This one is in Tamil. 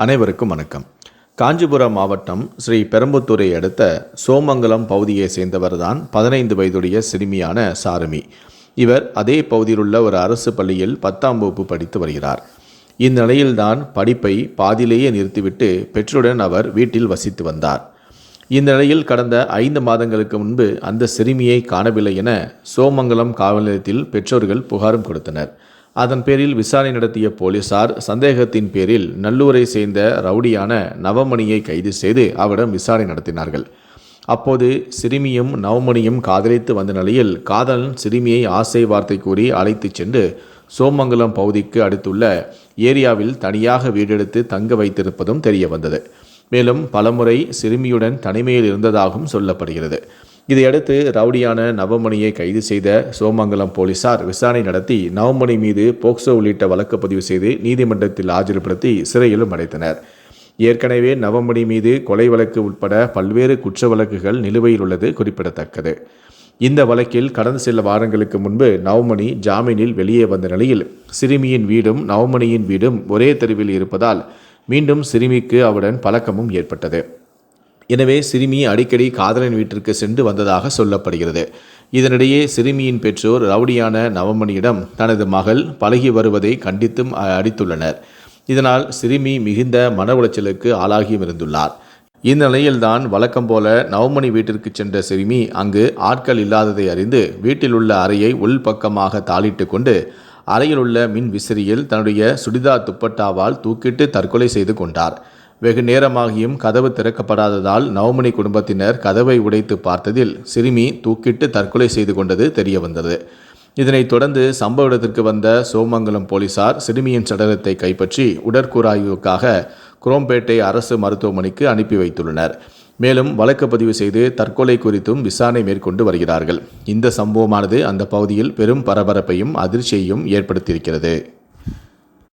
அனைவருக்கும் வணக்கம். காஞ்சிபுரம் மாவட்டம் ஸ்ரீ பெரம்புத்தூரை அடுத்த சோமங்கலம் பகுதியை சேர்ந்தவர்தான் பதினைந்து வயதுடைய சிறுமியான சாருமி. இவர் அதே பகுதியில் உள்ள ஒரு அரசு பள்ளியில் பத்தாம் வகுப்பு படித்து வருகிறார். இந்நிலையில்தான் படிப்பை பாதியிலேயே நிறுத்திவிட்டு பெற்றோருடன் அவர் வீட்டில் வசித்து வந்தார். இந்நிலையில் கடந்த ஐந்து மாதங்களுக்கு முன்பு அந்த சிறுமியை காணவில்லை என சோமங்கலம் காவல் நிலையத்தில் பெற்றோர்கள் புகாரும் கொடுத்தனர். அதன் பேரில் விசாரணை நடத்திய போலீசார் சந்தேகத்தின் பேரில் நல்லூரை சேர்ந்த ரவுடியான நவமணியை கைது செய்து அவரிடம் விசாரணை நடத்தினார்கள். அப்போது சிறுமியும் நவமணியும் காதலித்து வந்த நிலையில் காதலன் சிறுமியை ஆசை வார்த்தை கூறி அழைத்துச் சென்று சோமங்கலம் பகுதிக்கு அடுத்துள்ள ஏரியாவில் தனியாக வீடெடுத்து தங்க வைத்திருப்பதும் தெரிய வந்தது மேலும் பலமுறை சிறுமியுடன் தனிமையில் இருந்ததாகவும் சொல்லப்படுகிறது. இதையடுத்து ரவுடியான நவமணியை கைது செய்த சோமங்கலம் போலீசார் விசாரணை நடத்தி நவமணி மீது போக்சோ உள்ளிட்ட வழக்கு பதிவு செய்து நீதிமன்றத்தில் ஆஜர்படுத்தி சிறையிலும் அடைத்தனர். ஏற்கனவே நவமணி மீது கொலை வழக்கு உட்பட பல்வேறு குற்ற வழக்குகள் நிலுவையில் உள்ளது குறிப்பிடத்தக்கது. இந்த வழக்கில் கடந்த சில வாரங்களுக்கு முன்பு நவமணி ஜாமீனில் வெளியே வந்த நிலையில் சிறுமியின் வீடும் நவமணியின் வீடும் ஒரே தெருவில் இருப்பதால் மீண்டும் சிறுமிக்கு அவருடன் பழக்கமும் ஏற்பட்டது. எனவே சிறுமி அடிக்கடி காதலன் வீட்டிற்கு சென்று வந்ததாக சொல்லப்படுகிறது. இதனிடையே சிறுமியின் பெற்றோர் ரவுடியான நவமணியிடம் தனது மகள் பழகி வருவதை கண்டித்தும் அ- அடித்துள்ளனர் இதனால் சிறுமி மிகுந்த மன உளைச்சலுக்கு ஆளாகியும் இருந்துள்ளார். இந்நிலையில்தான் வழக்கம் போல நவமணி வீட்டிற்கு சென்ற சிறுமி அங்கு ஆட்கள் இல்லாததை அறிந்து வீட்டில் உள்ள அறையை உள்பக்கமாக தாளிட்டு கொண்டு அறையில் உள்ள மின் விசிறியில் தன்னுடைய சுடிதார் துப்பட்டாவால் தூக்கிட்டு தற்கொலை செய்து கொண்டார். வெகு நேரமாகியும் கதவு திறக்கப்படாததால் நவமணி குடும்பத்தினர் கதவை உடைத்து பார்த்ததில் சிறுமி தூக்கிட்டு தற்கொலை செய்து கொண்டது தெரிய வந்தது இதனைத் தொடர்ந்து சம்பவ இடத்திற்கு வந்த சோமங்கலம் போலீசார் சிறுமியின் சடலத்தை கைப்பற்றி உடற்கூறாய்வுக்காக குரோம்பேட்டை அரசு மருத்துவமனைக்கு அனுப்பி வைத்துள்ளனர். மேலும் வழக்கு பதிவு செய்து தற்கொலை குறித்தும் விசாரணை மேற்கொண்டு வருகிறார்கள். இந்த சம்பவமானது அந்த பகுதியில் பெரும் பரபரப்பையும் அதிர்ச்சியையும் ஏற்படுத்தியிருக்கிறது.